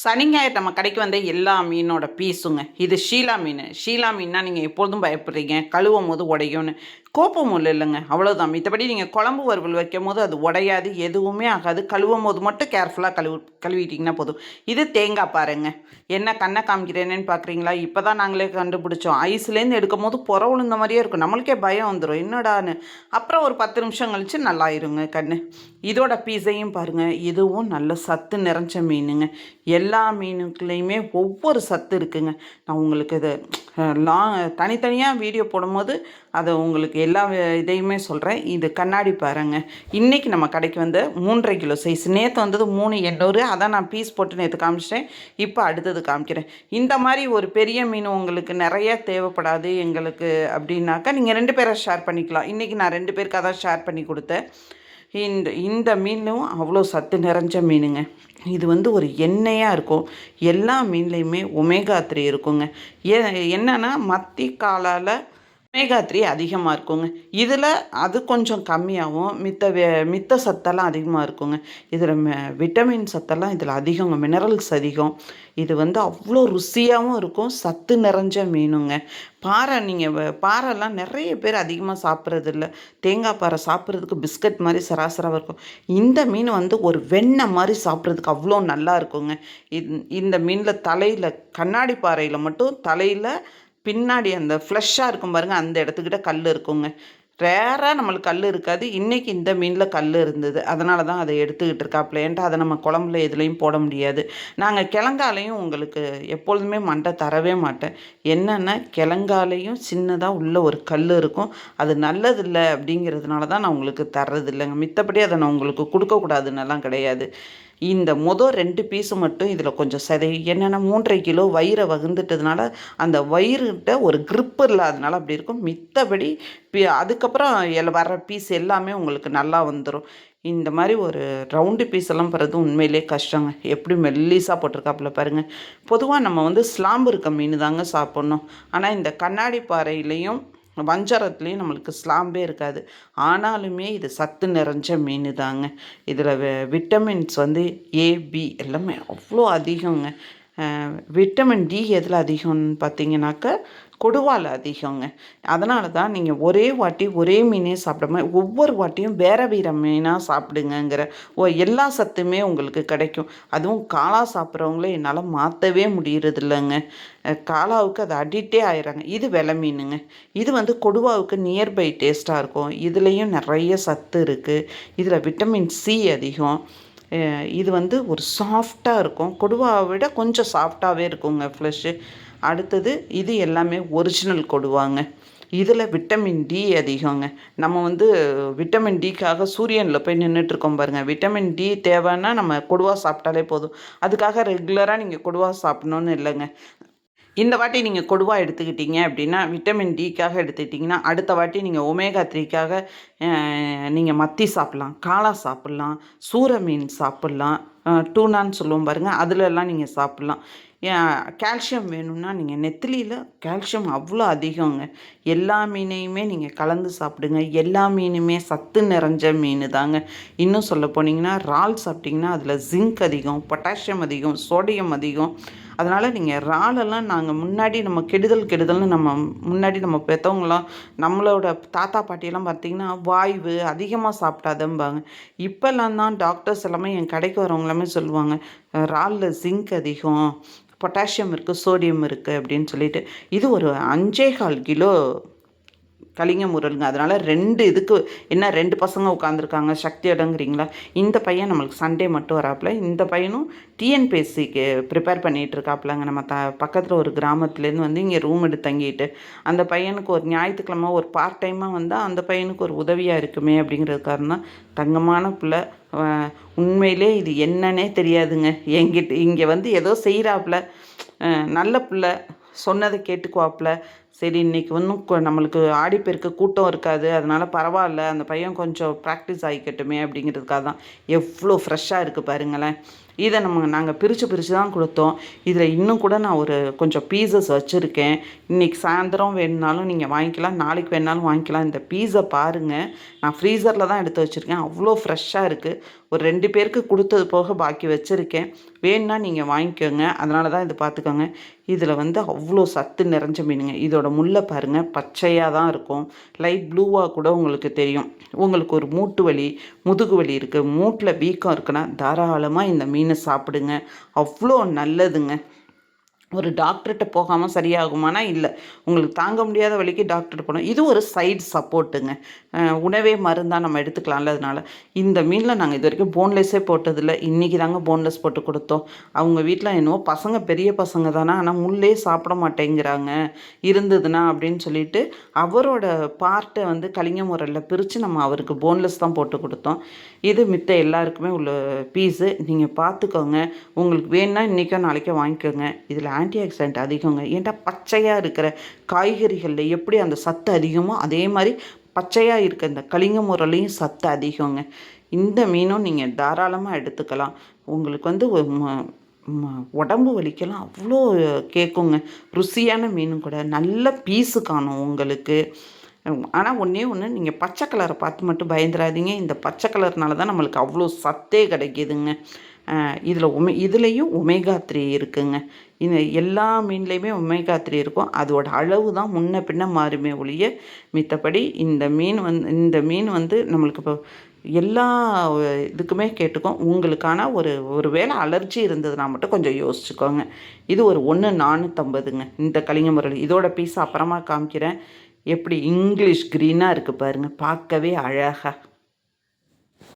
சனி ஞாயிறு நம்ம கடைக்கு வந்த எல்லா மீனோட பீஸுங்க. இது ஷீலா மீன். ஷீலா மீன்னா நீங்கள் எப்பொழுதும் பயப்படுறீங்க. கழுவும் போது உடையும்னு. கோப்பம் முள் இல்லைங்க. அவ்வளோதான் மித்தபடி நீங்கள் குழம்பு வறுவல் வைக்கும் போது அது உடையாது எதுவுமே ஆகாது. கழுவும் போது மட்டும் கேர்ஃபுல்லாக கழுவு கழுவிட்டிங்கன்னா போதும். இது தேங்காய் பாருங்க. என்ன கண்ணை காமிக்கிறேன்னு பார்க்குறீங்களா இப்போ தான் நாங்களே கண்டுபிடிச்சோம். ஐஸ்லேருந்து எடுக்கும் போது புற உளுந்த மாதிரியே இருக்கும். நம்மளுக்கே பயம் வந்துடும் என்னடான்னு. அப்புறம் ஒரு பத்து நிமிஷம் கழிச்சு நல்லா இருங்க கண்ணு. இதோட பீஸையும் பாருங்கள் இதுவும் நல்ல சத்து நிறைஞ்ச மீனுங்க. எல்லா மீனுக்குள்ளேயுமே ஒவ்வொரு சத்து இருக்குங்க. நான் உங்களுக்கு இது லாங் தனித்தனியாக வீடியோ போடும்போது அதை உங்களுக்கு எல்லா இதையுமே சொல்கிறேன் இது கண்ணாடி பாருங்க. இன்றைக்கி நம்ம கடைக்கு வந்து மூன்றரை கிலோ சைஸ் நேற்று வந்தது மூணு எண்ணூறு. அதான் நான் பீஸ் போட்டு நேற்று காமிச்சிட்டேன். இப்போ அடுத்தது காமிக்கிறேன். இந்த மாதிரி ஒரு பெரிய மீன் உங்களுக்கு நிறைய தேவைப்படாது எங்களுக்கு அப்படின்னாக்கா நீங்கள் ரெண்டு பேரை ஷேர் பண்ணிக்கலாம். இன்றைக்கி நான் ரெண்டு பேருக்கு அதான் ஷேர் பண்ணி கொடுத்தேன். இந்த இந்த மீனும் அவ்வளோ சத்து நிறைஞ்ச மீனுங்க. இது வந்து ஒரு எண்ணெயாக இருக்கும். எல்லா மீன்லேயுமே ஒமேகா த்ரீ இருக்குங்க. ஏ என்னென்னா மத்தி காலால் ஒமேகா த்ரீ அதிகமாக இருக்குங்க. இதில் அது கொஞ்சம் கம்மியாகவும் மித்த வே- மித்த சத்தெல்லாம் அதிகமாக இருக்குங்க. இதில் விட்டமின் சத்தெல்லாம் இதில் அதிகங்க. மினரல்ஸ் அதிகம். இது வந்து அவ்வளோ ருசியாகவும் இருக்கும். சத்து நிறைஞ்ச மீனுங்க. பாறை நீங்கள் பாறைலாம் நிறைய பேர் அதிகமாக சாப்பிட்றது இல்லை தேங்காய் பாறை சாப்பிட்றதுக்கு பிஸ்கட் மாதிரி சராசராக இருக்கும். இந்த மீன் வந்து ஒரு வெண்ணெய் மாதிரி சாப்பிட்றதுக்கு அவ்வளோ நல்லா இருக்குங்க. இந்த மீனில் தலையில் கண்ணாடி பாறையில் மட்டும் தலையில் பின்னாடி அந்த ஃப்ளஷ்ஷாக இருக்கும் பாருங்கள் அந்த இடத்துக்கிட்ட கல் இருக்குங்க. ரேராக நம்மளுக்கு கல் இருக்காது. இன்றைக்கி இந்த மீனில் கல் இருந்தது. அதனால தான் அதை எடுத்துக்கிட்டு இருக்காப்புல. அதை நம்ம குழம்புல எதுலேயும் போட முடியாது. நாங்கள் கிழங்காலையும் உங்களுக்கு எப்பொழுதுமே மண்டை தரவே மாட்டேன். என்னென்னா கிழங்காலையும் சின்னதாக உள்ள ஒரு கல் இருக்கும். அது நல்லதில்லை அப்படிங்கிறதுனால தான் நான் உங்களுக்கு தர்றது இல்லைங்க மித்தபடி அதை நான் உங்களுக்கு கொடுக்கக்கூடாதுன்னெல்லாம் கிடையாது. இந்த மொதல் ரெண்டு பீஸு மட்டும் இதில் கொஞ்சம் சதை என்னென்னா மூன்றரை கிலோ வயிறை வகுந்துட்டதுனால அந்த வயிறுகிட்ட ஒரு grip இல்லாதனால அப்படி இருக்கும். மித்தபடி பி அதுக்கப்புறம் எல் வர்ற பீஸ் எல்லாமே உங்களுக்கு நல்லா வந்துடும் இந்த மாதிரி ஒரு ரவுண்டு பீஸ் எல்லாம் போகிறது உண்மையிலே கஷ்டங்க. எப்படி மெல்லிஸாக போட்டிருக்காப்புல பாருங்கள் பொதுவாக நம்ம வந்து ஸ்லாம்பு இருக்க மீன் தாங்க சாப்பிட்ணும். ஆனால் இந்த கண்ணாடி பாறையிலையும் வஞ்சரத்துலேயும் நம்மளுக்கு ஸ்லாம்பே இருக்காது. ஆனாலுமே இது சத்து நிறைஞ்ச மீன் தாங்க. இதில் விட்டமின்ஸ் வந்து ஏபி எல்லாமே அவ்வளோ அதிகங்க. விட்டமின் டி எதில் அதிகம்னு பார்த்தீங்கன்னாக்கா கொடுவால் அதிகங்க. அதனால தான் நீங்கள் ஒரே வாட்டி ஒரே மீனே சாப்பிடாம ஒவ்வொரு வாட்டியும் வேற வேற மீனாக சாப்பிடுங்கங்கிற ஓ எல்லா சத்துமே உங்களுக்கு கிடைக்கும். அதுவும் காளா சாப்பிட்றவங்களே என்னால் மாற்றவே முடியறது இல்லைங்க காளாவுக்கு அது அடிக்டே ஆயிடுறாங்க இது வெலை மீனுங்க. இது வந்து கொடுவாவுக்கு நியர்பை டேஸ்ட்டாக இருக்கும். இதுலேயும் நிறைய சத்து இருக்குது இதில் விட்டமின் சி அதிகம். இது வந்து ஒரு சாஃப்டாக இருக்கும். கொடுவாவை விட கொஞ்சம் சாஃப்டாகவே இருக்குங்க ஃப்ளஷ்ஷு அடுத்தது இது எல்லாமே ஒரிஜினல் கொடுவாங்க. இதில் விட்டமின் டி அதிகங்க. நம்ம வந்து விட்டமின் டிக்காக சூரியனில் போய் நின்றுட்டுருக்கோம் பாருங்கள் விட்டமின் டி தேவைன்னா நம்ம கொடுவா சாப்பிட்டாலே போதும். அதுக்காக ரெகுலராக நீங்கள் கொடுவா சாப்பிடணுன்னு இல்லைங்க. இந்த வாட்டி நீங்கள் கொடுவா எடுத்துக்கிட்டீங்க அப்படின்னா விட்டமின் டிக்காக எடுத்துக்கிட்டிங்கன்னா அடுத்த வாட்டி நீங்கள் ஒமேகா த்ரீக்காக நீங்கள் மத்தி சாப்பிட்லாம் காளா சாப்பிட்லாம் சூர மீன் சாப்பிட்லாம் டூனான்னு சொல்லுவோம் பாருங்கள் அதிலெல்லாம் நீங்கள் சாப்பிட்லாம். கால்சியம் வேணும்னா நீங்கள் நெத்திலியில் கால்சியம் அவ்வளோ அதிகங்க. எல்லா மீனையுமே நீங்கள் கலந்து சாப்பிடுங்க. எல்லா மீனுமே சத்து நிறைஞ்ச மீன் தாங்க இன்னும் சொல்ல போனீங்கன்னா இறால் சாப்பிட்டிங்கன்னா அதில் ஜிங்க் அதிகம் பொட்டாசியம் அதிகம் சோடியம் அதிகம். அதனால் நீங்கள் இறாலெல்லாம் நாங்கள் முன்னாடி நம்ம கெடுதல் கெடுதல்னு நம்ம முன்னாடி நம்ம பெற்றவங்களாம் நம்மளோட தாத்தா பாட்டியெல்லாம் பார்த்திங்கன்னா வாய்வு அதிகமாக சாப்பிட்டாதம்பாங்க இப்போல்லாம் தான் டாக்டர்ஸ் எல்லாமே என் கடைக்கு வரவங்க எல்லாமே சொல்லுவாங்க இறாலில் ஜிங்க் அதிகம் பொட்டாசியம் இருக்குது சோடியம் இருக்குது அப்படின்னு சொல்லிட்டு இது ஒரு அஞ்சே கால் கிலோ கலிங்க முரலுங்க. அதனால் ரெண்டு இதுக்கு என்ன ரெண்டு பசங்க உட்காந்துருக்காங்க சக்தி இடங்கிறீங்களா இந்த பையன் நம்மளுக்கு சண்டே மட்டும் வராப்புல. இந்த பையனும் டிஎன்பிஎஸ்சிக்கு ப்ரிப்பேர் பண்ணிகிட்டு இருக்காப்புலங்க நம்ம த பக்கத்தில் ஒரு கிராமத்துலேருந்து வந்து இங்கே ரூம் எடுத்து தங்கிட்டு அந்த பையனுக்கு ஒரு ஞாயிற்றுக்கிழமை ஒரு பார்ட் டைமாக வந்தால் அந்த பையனுக்கு ஒரு உதவியாக இருக்குமே அப்படிங்கிறதுக்காக தான் தங்கமான பிள்ளை. உண்மையிலே இது என்னன்னே தெரியாதுங்க. எங்கிட்டு இங்கே வந்து ஏதோ செய்கிறாப்புல நல்ல பிள்ளை. சொன்னதை கேட்டுக்குவாப்புல. சரி இன்னைக்கு ஒன்றும் நம்மளுக்கு ஆடிப்பெருக்கு கூட்டம் இருக்காது. அதனால் பரவாயில்ல. அந்த பையன் கொஞ்சம் ப்ராக்டிஸ் ஆகிக்கட்டுமே அப்படிங்கிறதுக்காக தான் எவ்வளோ ஃப்ரெஷ்ஷாக இருக்குது பாருங்களேன். இதை நம்ம நாங்கள் பிரித்து பிரித்து தான் கொடுத்தோம். இதில் இன்னும் கூட நான் ஒரு கொஞ்சம் பீசஸ் வச்சுருக்கேன். இன்றைக்கி சாயந்தரம் வேணுனாலும் நீங்கள் வாங்கிக்கலாம். நாளைக்கு வேணாலும் வாங்கிக்கலாம். இந்த பீஸை பாருங்கள் நான் ஃப்ரீசரில் தான் எடுத்து வச்சுருக்கேன். அவ்வளோ ஃப்ரெஷ்ஷாக இருக்குது ஒரு ரெண்டு பேருக்கு கொடுத்தது போக பாக்கி வச்சுருக்கேன். வேணுன்னா நீங்கள் வாங்கிக்கோங்க. அதனால தான் இது பார்த்துக்கோங்க இதில் வந்து அவ்வளோ சத்து நிறைஞ்ச மீனுங்க. இதோட முள்ளை பாருங்கள் பச்சையாக தான் இருக்கும். லைட் ப்ளூவாக கூட உங்களுக்கு தெரியும். உங்களுக்கு ஒரு மூட்டு வலி முதுகு வலி இருக்குது மூட்டில் வீக்கம் இருக்குன்னா தாராளமாக இந்த மீன் சாப்பிடுங்க. அவ்வளோ நல்லதுங்க. ஒரு டாக்டர்கிட்ட போகாமல் சரியாகுமானா இல்லை. உங்களுக்கு தாங்க முடியாத வழிக்கு டாக்டர்கிட்ட போகணும். இது ஒரு சைடு சப்போர்ட்டுங்க. உணவே மருந்தாக நம்ம எடுத்துக்கலாம்ல அதனால். இந்த மீனில் நாங்கள் இது வரைக்கும் போன்லெஸ்ஸே போட்டதில்லை. இன்றைக்கி தாங்க போன்லெஸ் போட்டு கொடுத்தோம். அவங்க வீட்டில் என்னவோ பசங்க பெரிய பசங்க தானே? ஆனால் முள்ளே சாப்பிட மாட்டேங்கிறாங்க. இருந்ததுன்னா அப்படின்னு சொல்லிட்டு அவரோட பார்ட்டை வந்து கலிங்க முறையில் பிரித்து நம்ம அவருக்கு போன்லெஸ் தான் போட்டு கொடுத்தோம். இது மித்த எல்லாருக்குமே உள்ள பீஸு. நீங்கள் பார்த்துக்கோங்க. உங்களுக்கு வேணும்னா இன்றைக்கோ நாளைக்கோ வாங்கிக்கோங்க. இதில் ஆன்டி ஆக்சிடென்ட் அதிகங்க. ஏன்டா பச்சையாக இருக்கிற காய்கறிகளில் எப்படி அந்த சத்து அதிகமோ அதே மாதிரி பச்சையாக இருக்க இந்த கலிங்க முறையிலையும் சத்து அதிகங்க. இந்த மீனும் நீங்கள் தாராளமாக எடுத்துக்கலாம். உங்களுக்கு வந்து உடம்பு வலிக்கெல்லாம் அவ்வளோ கேட்குங்க ருசியான மீனும் கூட. நல்ல பீஸு காணும் உங்களுக்கு. ஆனால் ஒன்றே ஒன்று நீங்கள் பச்சை கலரை பார்த்து மட்டும் பயந்துடாதீங்க இந்த பச்சை கலர்னால தான் நம்மளுக்கு அவ்வளோ சத்தே கிடைக்கிதுங்க. இதில் உமே இதுலேயும் ஒமேகா த்ரீ இருக்குங்க. இந்த எல்லா மீன்லேயுமே ஒமேகா த்ரீ இருக்கும். அதோட அளவு தான் முன்ன பின்ன மாறுமே ஒழிய மித்தபடி இந்த மீன் வந்து இந்த மீன் வந்து நம்மளுக்கு இப்போ எல்லா இதுக்குமே கேட்டுக்கும். உங்களுக்கான ஒரு ஒரு வேளை அலர்ஜி இருந்ததுன்னா மட்டும் கொஞ்சம் யோசிச்சுக்கோங்க. இது ஒரு ஒன்று நானூற்றம்பதுங்க இந்த கலிங்க முரளி இதோட பீஸ் அப்புறமா காமிக்கிறேன். எப்படி இங்கிலீஷ் க்ரீனாக இருக்குது பாருங்கள் பார்க்கவே அழகாக